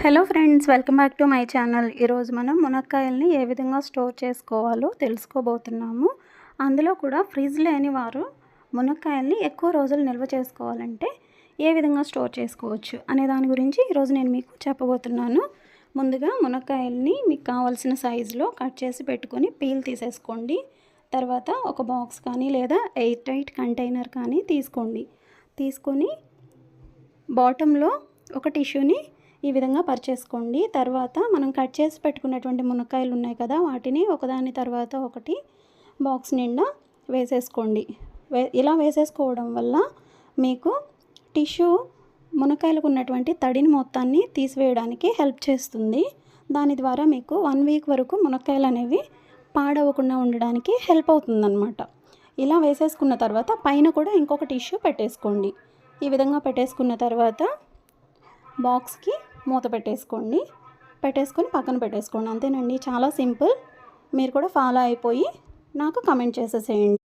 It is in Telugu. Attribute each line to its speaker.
Speaker 1: Hello friends welcome back to my channel. ఈరోజు మనం మునక్కాయల్ని ఏ విధంగా స్టోర్ చేసుకోవాలో తెలుసుకోబోతున్నాము. అందులో కూడా ఫ్రిడ్జ్ లేని వారు మునక్కాయల్ని ఎక్కువ రోజులు నిల్వ చేసుకోవాలంటే ఏ విధంగా స్టోర్ చేసుకోవచ్చు అనే దాని గురించి ఈరోజు నేను మీకు చెప్పబోతున్నాను. ముందుగా మునక్కాయల్ని మీకు కావాల్సిన సైజులో కట్ చేసి పెట్టుకొని పీల్ తీసేసుకోండి. తర్వాత ఒక బాక్స్ కానీ లేదా ఎయిర్ టైట్ కంటైనర్ కానీ తీసుకోండి. తీసుకొని బాటంలో ఒక టిష్యూని ఈ విధంగా పరిచేసుకోండి. తర్వాత మనం కట్ చేసి పెట్టుకున్నటువంటి మునక్కాయలు ఉన్నాయి కదా వాటిని ఒకదాని తర్వాత ఒకటి బాక్స్ నిండా వేసేసుకోండి. వే ఇలా వేసేసుకోవడం వల్ల మీకు టిష్యూ మునక్కాయలకు ఉన్నటువంటి తడిని మొత్తాన్ని తీసివేయడానికి హెల్ప్ చేస్తుంది. దాని ద్వారా మీకు వన్ వీక్ వరకు మునక్కాయలు అనేవి పాడవకుండా ఉండడానికి హెల్ప్ అవుతుందన్నమాట. ఇలా వేసేసుకున్న తర్వాత పైన కూడా ఇంకొక టిష్యూ పెట్టేసుకోండి. ఈ విధంగా పెట్టేసుకున్న తర్వాత బాక్స్కి మూత పెట్టేసుకోండి. పెట్టేసుకొని పక్కన పెట్టేసుకోండి. అంతేనండి. చాలా సింపుల్. మీరు కూడా ఫాలో అయిపోయి నాకు కమెంట్ చేసేసేయండి.